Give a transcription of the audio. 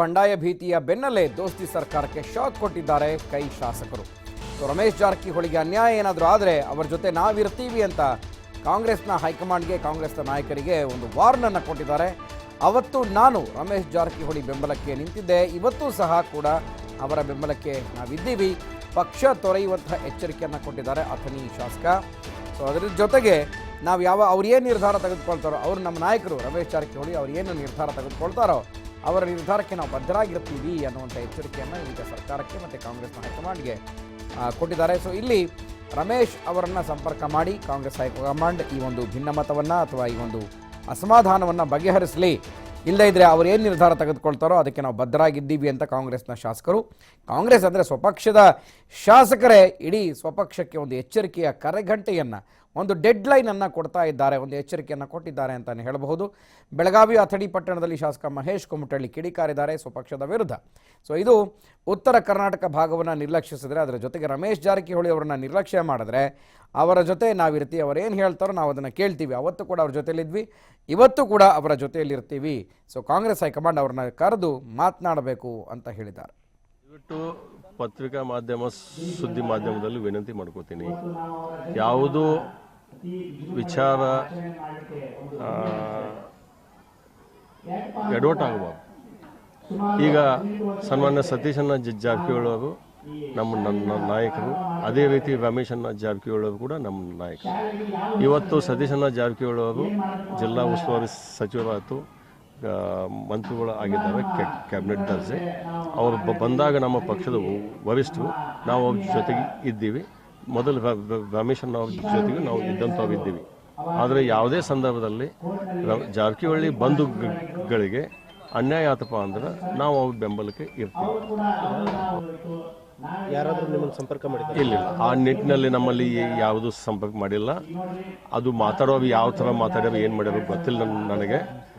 ಬಂಡಾಯ ಭೀತಿಯ ಬೆನ್ನಲ್ಲೇ ದೋಸ್ತಿ ಸರ್ಕಾರಕ್ಕೆ ಶಾಕ್ ಕೊಟ್ಟಿದ್ದಾರೆ ಕೈ ಶಾಸಕರು. ಸೊ ರಮೇಶ್ ಜಾರಕಿಹೊಳಿಗೆ ಅನ್ಯಾಯ ಏನಾದರೂ ಆದರೆ ಅವರ ಜೊತೆ ನಾವಿರ್ತೀವಿ ಅಂತ ಕಾಂಗ್ರೆಸ್ನ ಹೈಕಮಾಂಡ್ಗೆ ಕಾಂಗ್ರೆಸ್ನ ನಾಯಕರಿಗೆ ಒಂದು ವಾರ್ನನ್ನು ಕೊಟ್ಟಿದ್ದಾರೆ. ಅವತ್ತು ನಾನು ರಮೇಶ್ ಜಾರಕಿಹೊಳಿ ಬೆಂಬಲಕ್ಕೆ ನಿಂತಿದ್ದೆ. ಇವತ್ತು ಸಹ ಕೂಡ ಅವರ ಬೆಂಬಲಕ್ಕೆ ನಾವಿದ್ದೀವಿ. ಪಕ್ಷ ತೊರೆಯುವಂತಹ ಎಚ್ಚರಿಕೆಯನ್ನು ಕೊಟ್ಟಿದ್ದಾರೆ ಅಥನಿ ಶಾಸಕ. ಸೊ ಅದರ ಜೊತೆಗೆ ನಾವು ಯಾವ ಅವ್ರು ಏನು ನಿರ್ಧಾರ ತೆಗೆದುಕೊಳ್ತಾರೋ ಅವರು ನಮ್ಮ ನಾಯಕರು ರಮೇಶ್ ಜಾರಕಿಹೊಳಿ ಅವ್ರು ಏನು ನಿರ್ಧಾರ ತೆಗೆದುಕೊಳ್ತಾರೋ ಅವರ ನಿರ್ಧಾರಕ್ಕೆ ನಾವು ಬದ್ಧರಾಗಿರ್ತೀವಿ ಅನ್ನುವಂಥ ಎಚ್ಚರಿಕೆಯನ್ನು ಈಗ ಸರ್ಕಾರಕ್ಕೆ ಮತ್ತು ಕಾಂಗ್ರೆಸ್ನ ಹೈಕಮಾಂಡ್ಗೆ ಕೊಟ್ಟಿದ್ದಾರೆ. ಸೊ ಇಲ್ಲಿ ರಮೇಶ್ ಅವರನ್ನು ಸಂಪರ್ಕ ಮಾಡಿ ಕಾಂಗ್ರೆಸ್ ಹೈಕಮಾಂಡ್ ಈ ಒಂದು ಭಿನ್ನಮತವನ್ನು ಅಥವಾ ಈ ಒಂದು ಅಸಮಾಧಾನವನ್ನು ಬಗೆಹರಿಸಲಿ. ಇಲ್ಲದೇ ಇದ್ದರೆ ಅವರು ಏನು ನಿರ್ಧಾರ ತೆಗೆದುಕೊಳ್ತಾರೋ ಅದಕ್ಕೆ ನಾವು ಬದ್ಧರಾಗಿದ್ದೀವಿ ಅಂತ ಕಾಂಗ್ರೆಸ್ನ ಶಾಸಕರು. ಕಾಂಗ್ರೆಸ್ ಅಂದರೆ ಸ್ವಪಕ್ಷದ ಶಾಸಕರೇ ಇಡೀ ಸ್ವಪಕ್ಷಕ್ಕೆ ಒಂದು ಎಚ್ಚರಿಕೆಯ ಕರೆಗಂಟೆಯನ್ನು ಒಂದು ಡೆಡ್ ಲೈನನ್ನು ಕೊಡ್ತಾ ಇದ್ದಾರೆ, ಒಂದು ಎಚ್ಚರಿಕೆಯನ್ನು ಕೊಟ್ಟಿದ್ದಾರೆ ಅಂತಲೇ ಹೇಳಬಹುದು. ಬೆಳಗಾವಿ ಅಥಣಿ ಪಟ್ಟಣದಲ್ಲಿ ಶಾಸಕ ಮಹೇಶ್ ಕುಮಟಳ್ಳಿ ಕಿಡಿಕಾರಿದ್ದಾರೆ, ಸ್ವಪಕ್ಷದ ವಿರುದ್ಧ. ಸೊ ಇದು ಉತ್ತರ ಕರ್ನಾಟಕ ಭಾಗವನ್ನು ನಿರ್ಲಕ್ಷಿಸಿದ್ರೆ, ಅದರ ಜೊತೆಗೆ ರಮೇಶ್ ಜಾರಕಿಹೊಳಿ ಅವರನ್ನು ನಿರ್ಲಕ್ಷ್ಯ ಮಾಡಿದ್ರೆ, ಅವರ ಜೊತೆ ನಾವಿರ್ತೀವಿ ಏನು ಹೇಳ್ತಾರೋ ನಾವು ಅದನ್ನು ಕೇಳ್ತೀವಿ. ಅವತ್ತು ಕೂಡ ಅವ್ರ ಜೊತೆಯಲ್ಲಿದ್ವಿ ಇವತ್ತು ಕೂಡ ಅವರ ಜೊತೆಯಲ್ಲಿರ್ತೀವಿ. ಸೊ ಕಾಂಗ್ರೆಸ್ ಹೈಕಮಾಂಡ್ ಅವ್ರನ್ನ ಕರೆದು ಮಾತನಾಡಬೇಕು ಅಂತ ಹೇಳಿದ್ದಾರೆ. ದಯವಿಟ್ಟು ಪತ್ರಿಕಾ ಮಾಧ್ಯಮ ಸುದ್ದಿ ಮಾಧ್ಯಮದಲ್ಲಿ ವಿನಂತಿ ಮಾಡ್ಕೋತೀನಿ. ಯಾವುದು ವಿಚಾರ ಎಡೋಟ್ ಆಗಬಾರ್ದು ಈಗ ಸನ್ಮಾನ್ಯ ಸತೀಶಣ್ಣ ಜ- ಜಾರಕಿಹೊಳಿ ಅವರು ನಮ್ಮ ನನ್ನ ನಾಯಕರು, ಅದೇ ರೀತಿ ರಮೇಶಣ್ಣ ಜಾರಕಿಹೊಳಿ ಅವರು ಕೂಡ ನಮ್ಮ ನಾಯಕರು. ಇವತ್ತು ಸತೀಶಣ್ಣ ಜಾರಕಿಹೊಳಿ ಅವರು ಜಿಲ್ಲಾ ಉಸ್ತುವಾರಿ ಸಚಿವರಾಯಿತು ಮಂತ್ರಿಗಳು ಆಗಿದ್ದಾರೆ ಕ್ಯಾಬಿನೆಟ್ ದರ್ಜೆ. ಅವರು ಬಂದಾಗ ನಮ್ಮ ಪಕ್ಷದ ವರಿಷ್ಠರು, ನಾವು ಅವ್ರ ಜೊತೆಗೆ ಇದ್ದೀವಿ. ಮೊದಲು ರ- ರ- ಅವ್ರ ಜೊತೆಗೆ ನಾವು ಇದ್ದಂಥವಿದ್ದೀವಿ ಆದರೆ ಯಾವುದೇ ಸಂದರ್ಭದಲ್ಲಿ ಜಾರಕಿಹೊಳ್ಳಿ ಜಾರಕಿಹೊಳಿ ಬಂಧುಗಳಿಗೆ ಅನ್ಯಾಯ ಆತಪ್ಪ ಅಂದ್ರೆ ನಾವು ಅವ್ರ ಬೆಂಬಲಕ್ಕೆ ಇರ್ತೀವಿ. ಯಾರಾದರೂ ನಿಮ್ಮನ್ನು ಸಂಪರ್ಕ ಮಾಡಿಲ್ಲ ಇಲ್ಲ ಆ ನಿಟ್ಟಿನಲ್ಲಿ ನಮ್ಮಲ್ಲಿ ಯಾವುದು ಸಂಪರ್ಕ ಮಾಡಿಲ್ಲ. ಅದು ಮಾತಾಡೋ ಯಾವ ಥರ ಮಾತಾಡ್ಯಾವ ಏನು ಮಾಡ್ಯಾರೋ ಗೊತ್ತಿಲ್ಲ ನನ್- ನನಗೆ.